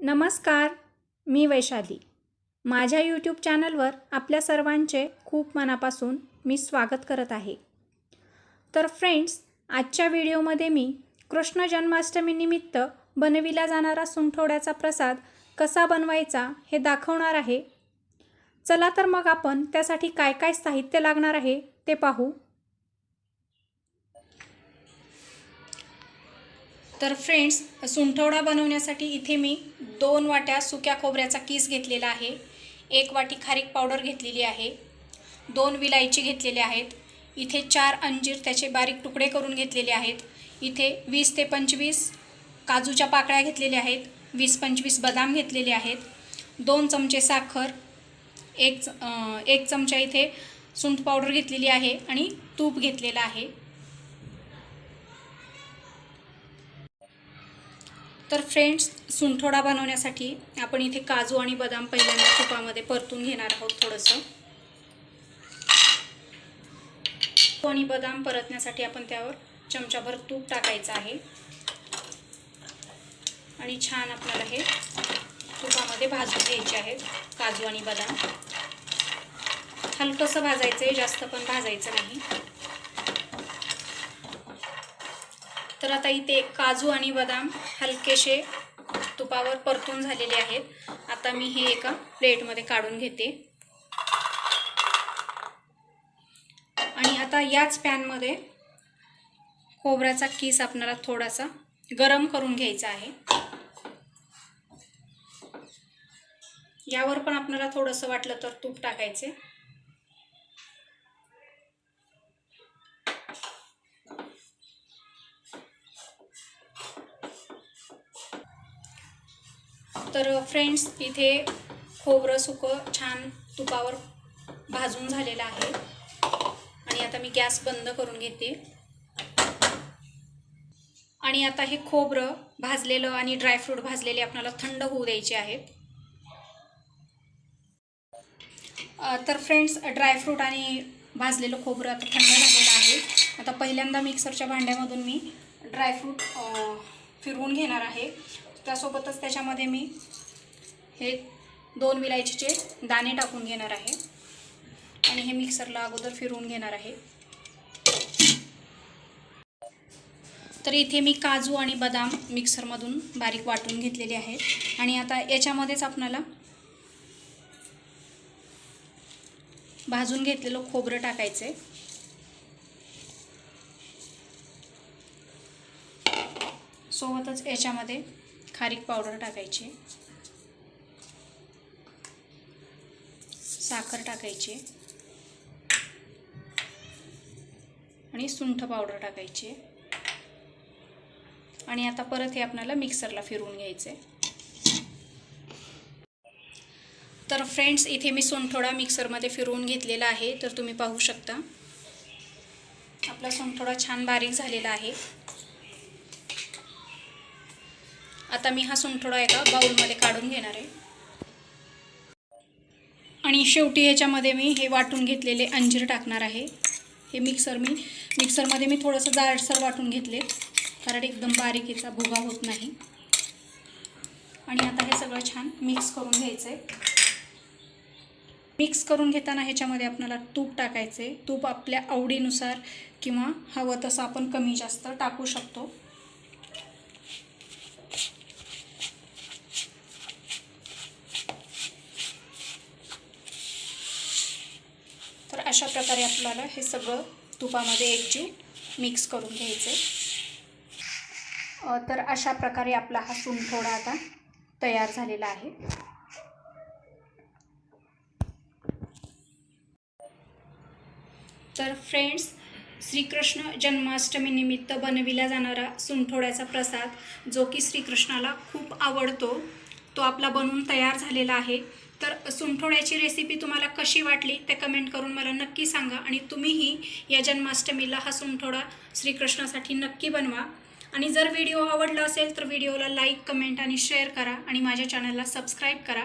नमस्कार मी वैशाली. माझ्या यूट्यूब चॅनलवर आपल्या सर्वांचे खूप मनापासून मी स्वागत करत आहे. तर फ्रेंड्स आजच्या व्हिडिओमध्ये मी कृष्ण जन्माष्टमीनिमित्त बनविला जाणारा सुंठोड्याचा प्रसाद कसा बनवायचा हे दाखवणार आहे. चला तर मग आपण त्यासाठी काय काय साहित्य लागणार आहे ते पाहू. तर फ्रेंड्स सुंठवडा बनवण्यासाठी इथे मी दोन वाट्या सुक्या खोबऱ्याचा किस घेतलेला आहे. एक वाटी खारीक पावडर घेतलेली आहे. दोन विलायची घेतलेले आहेत. इथे चार अंजीर त्याचे बारीक तुकडे करून घेतलेले आहेत. इथे वीस ते पंचवीस काजूच्या पाकळ्या घेतलेल्या आहेत. वीस पंचवीस बदाम घेतलेले आहेत. दोन चमचे साखर एक च- एक चमचा इथे सुंठ पावडर घेतलेली आहे आणि तूप घेतलेलं आहे. तर फ्रेंड्स सुंठोडा बनवण्यासाठी आपण इथे काजू आणि बदाम पहिल्यांदा तुपामध्ये परतून घेणार आहोत थोडंसं. आणि बदाम परतण्यासाठी आपण त्यावर चमचाभर तूप टाकायचं आहे. आणि छान आपल्याला हे तुपामध्ये भाजून घ्यायचे आहेत काजू आणि बदाम. हलकंसं भाजायचं आहे जास्त पण भाजायचं नाही. तर आता इथे काजू आणि बदाम हलकेसे तुपावर परतून झालेले आहेत. आता मी हे एका प्लेटमध्ये काढून घेते. आणि आता याच पॅनमध्ये खोबऱ्याचा किस आपल्याला थोडासा गरम करून घ्यायचा आहे. यावर पण आपल्याला थोडंसं वाटलं तर तूप टाकायचे. तर फ्रेंड्स इथे खोबरं सुकं छान तुपावर भाजून झालेलं आहे. आणि आता मी गॅस बंद करून घेते. आणि आता हे खोबरं भाजलेलं आणि ड्रायफ्रूट भाजलेले आपल्याला थंड होऊ द्यायचे आहेत. तर फ्रेंड्स ड्रायफ्रूट आणि भाजलेलं खोबरं आता थंड झालेलं आहे. आता पहिल्यांदा मिक्सरच्या भांड्यामधून मी ड्रायफ्रूट फिरवून घेणार आहे. त्यासोबतच त्याच्यामध्ये मी हे दोन विलायचीचे दाणे टाकून घेणार आहे. आणि हे मिक्सरला अगोदर फिरवून घेणार आहे. तर इथे मी काजू आणि बदाम मिक्सरमधून बारीक वाटून घेतलेले आहेत. आणि आता याच्यामध्येच आपणाला भाजून घेतलेलं खोबरं टाकायचं आहे. सोबतच याच्यामध्ये खारीक पावडर टाकायची. साखर टाकायची. आणि सुंठ पावडर टाकायची. आणि आता परत हे आपल्याला मिक्सरला फिरवून घ्यायचं. आहे तर फ्रेंड्स इथे मी सोनथोडा मिक्सरमध्ये फिरवून घेतलेला आहे तर तुम्ही पाहू शकता. आपला सोनथोडा छान बारीक झालेला आहे. आता मी हा सुंठोडा एका बाऊलमध्ये काढून घेणार आहे. आणि शेवटी ह्याच्यामध्ये मी हे वाटून घेतलेले अंजीर टाकणार आहे. हे मिक्सर मी मिक्सरमध्ये मी थोडंसं जाडसर वाटून घेतले. कारण एकदम बारीक याचा भुगा होत नाही. आणि आता हे सगळं छान मिक्स करून घ्यायचं आहे मिक्स करून घेताना ह्याच्यामध्ये आपल्याला तूप टाकायचं आहे तूप आपल्या आवडीनुसार किंवा हवं तसं आपण कमी जास्त टाकू शकतो तर अशा प्रकारे आपल्याला हे सगळं तुपामध्ये एकजीव मिक्स करून घ्यायचं. आहे तर अशा प्रकारे आपला हा सुंठोडा आता तयार झालेला आहे. तर फ्रेंड्स श्रीकृष्ण जन्माष्टमीनिमित्त बनविला जाणारा सुंठोड्याचा प्रसाद जो की श्रीकृष्णाला खूप आवडतो तो आपला बनवून तयार झालेला आहे. तर सुंठोड्याची रेसिपी तुम्हाला कशी वाटली ते कमेंट करून मला नक्की सांगा आणि तुम्हीही या जन्माष्टमीला हा सुंठोडा श्रीकृष्णासाठी नक्की बनवा. आणि जर व्हिडिओ आवडला असेल तर व्हिडिओला लाईक कमेंट आणि शेअर करा आणि माझ्या चॅनलला सबस्क्राईब करा.